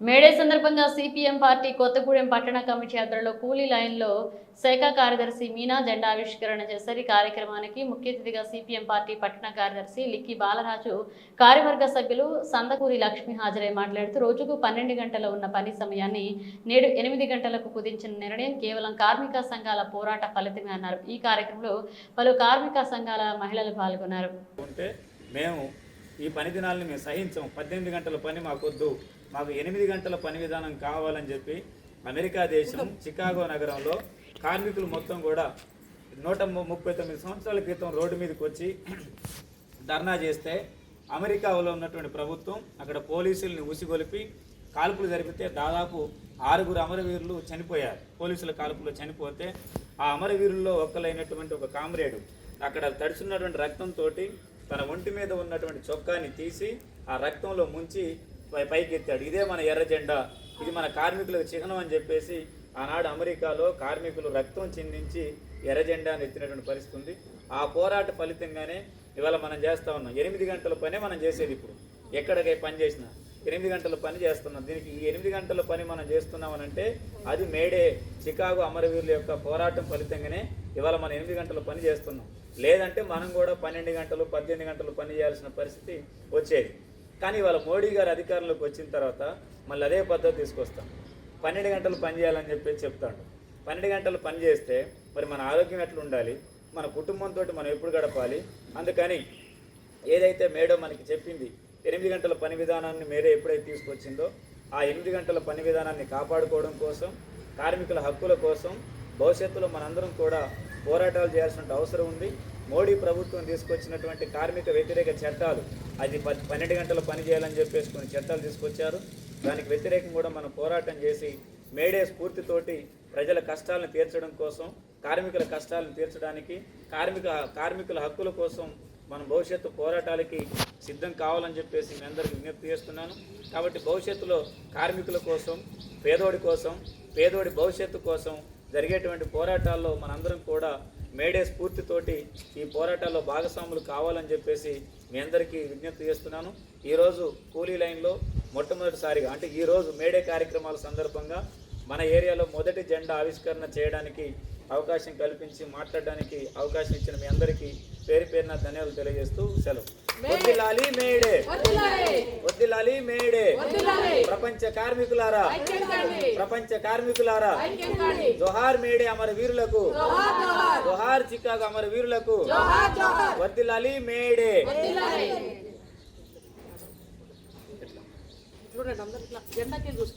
May Day సందర్భంగా CPM party Kothagudem పట్టణ committee ఆధ్వర్యంలో కూలీ లైన్లో శాఖ కార్యదర్శి మీనా జెండా ఆవిష్కరణ చేశారు. ఈ కార్యక్రమానికి ముఖ్య అతిథిగా సిపిఎం పార్టీ పట్టణ కార్యదర్శి లిక్కి బాలరాజు కార్యవర్గ సభ్యులు సందకూరి లక్ష్మి హాజరై మాట్లాడుతూ రోజుకు పన్నెండు గంటల ఉన్న పని సమయాన్ని నేడు ఎనిమిది గంటలకు కుదించిన నిర్ణయం కేవలం కార్మిక సంఘాల పోరాట ఫలితమే అన్నారు. ఈ కార్యక్రమంలో పలు కార్మిక సంఘాల మహిళలు పాల్గొన్నారు. మేము ఈ పని దినాలను మేము సహించం పద్దెనిమిది గంటల పని మాకొద్దు. మాకు ఎనిమిది గంటల పని విధానం కావాలని చెప్పి అమెరికా దేశం చికాగో నగరంలో కార్మికులు మొత్తం కూడా నూట ముప్పై తొమ్మిది సంవత్సరాల క్రితం రోడ్డు మీదకి వచ్చి ధర్నా చేస్తే అమెరికాలో ఉన్నటువంటి ప్రభుత్వం అక్కడ పోలీసుల్ని ఉసిగొలిపి కాల్పులు జరిపితే దాదాపు ఆరుగురు అమరవీరులు చనిపోయారు. పోలీసుల కాల్పులో చనిపోతే ఆ అమరవీరుల్లో ఒక్కలైనటువంటి ఒక కామ్రేడు అక్కడ తడుచున్నటువంటి రక్తంతో తన ఒంటి మీద ఉన్నటువంటి చొక్కాని తీసి ఆ రక్తంలో ముంచి పై- ఇదే మన ఎర్ర జెండా. ఇది మన కార్మికులకు చిహ్నం అని చెప్పేసి ఆనాడు అమెరికాలో కార్మికులు రక్తం చిందించి ఎర్ర జెండాను ఎత్తినటువంటి పరిస్థితి ఉంది. ఆ పోరాట ఫలితంగానే ఇవాళ మనం చేస్తా ఉన్నాం. ఎనిమిది గంటల పనే మనం చేసేది ఇప్పుడు. ఎక్కడికై పని చేసినా. ఎనిమిది గంటల పని చేస్తున్నాం. దీనికి ఈ ఎనిమిది గంటల పని మనం చేస్తున్నామనంటే అది మేడే చికాగో అమరవీరుల యొక్క పోరాటం ఫలితంగానే ఇవాళ మనం ఎనిమిది గంటల పని చేస్తున్నాం. లేదంటే మనం కూడా పన్నెండు గంటలు పద్దెనిమిది గంటలు పని చేయాల్సిన పరిస్థితి వచ్చేది. కానీ ఇవాళ మోడీ గారు అధికారంలోకి వచ్చిన తర్వాత మళ్ళీ అదే పద్ధతి తీసుకొస్తాం. పన్నెండు గంటలు పని చేయాలని చెప్పేసి చెప్తాడు. పన్నెండు గంటలు పని చేస్తే మరి మన ఆరోగ్యం ఎట్లా ఉండాలి? మన కుటుంబంతో మనం ఎప్పుడు గడపాలి? అందుకని ఏదైతే మేడం మనకి చెప్పింది ఎనిమిది గంటల పని విధానాన్ని మేరే ఎప్పుడైతే తీసుకొచ్చిందో ఆ ఎనిమిది గంటల పని విధానాన్ని కాపాడుకోవడం కోసం కార్మికుల హక్కుల కోసం భవిష్యత్తులో మనందరం కూడా పోరాటాలు చేయాల్సిన అవసరం ఉంది. మోడీ ప్రభుత్వం తీసుకొచ్చినటువంటి కార్మిక వ్యతిరేక చట్టాలు అది ప- పన్నెండు గంటల పని చేయాలని చెప్పేసి కొన్ని చట్టాలు తీసుకొచ్చారు. దానికి వ్యతిరేకం కూడా మనం పోరాటం చేసి మేడే స్ఫూర్తితోటి ప్రజల కష్టాలను తీర్చడం కోసం కార్మికుల కష్టాలను తీర్చడానికి కార్మిక కార్మికుల హక్కుల కోసం మన భవిష్యత్తు పోరాటాలకి సిద్ధం కావాలని చెప్పేసి మీ అందరికీ విజ్ఞప్తి చేస్తున్నాను. కాబట్టి భవిష్యత్తులో కార్మికుల కోసం పేదోడి కోసం పేదోడి భవిష్యత్తు కోసం జరిగేటువంటి పోరాటాల్లో మనందరం కూడా మేడే స్ఫూర్తితోటి ఈ పోరాటాల్లో భాగస్వాములు కావాలని చెప్పేసి మీ అందరికీ విజ్ఞప్తి చేస్తున్నాను. ఈరోజు కూలీ లైన్లో మొట్టమొదటిసారిగా అంటే ఈరోజు మేడే కార్యక్రమాల సందర్భంగా మన ఏరియాలో మొదటి జెండా ఆవిష్కరణ చేయడానికి అవకాశం కల్పించి మాట్లాడడానికి అవకాశం ఇచ్చిన మీ అందరికీ పేరు పేరున ధన్యవాదాలు తెలియజేస్తూ సెలవు. వద్దిలాలి మేడే. వద్దిలాలి. May Day. ప్రపంచ కార్మికులారా. ప్రపంచ కార్మికులారా. జోహార్ మేడే అమర వీరులకు. జోహార్ చికాగో అమర వీరులకు. వర్దిలాలి మేడే. చూడండి అందరు ఇట్లా జెండాకే చూస్తారు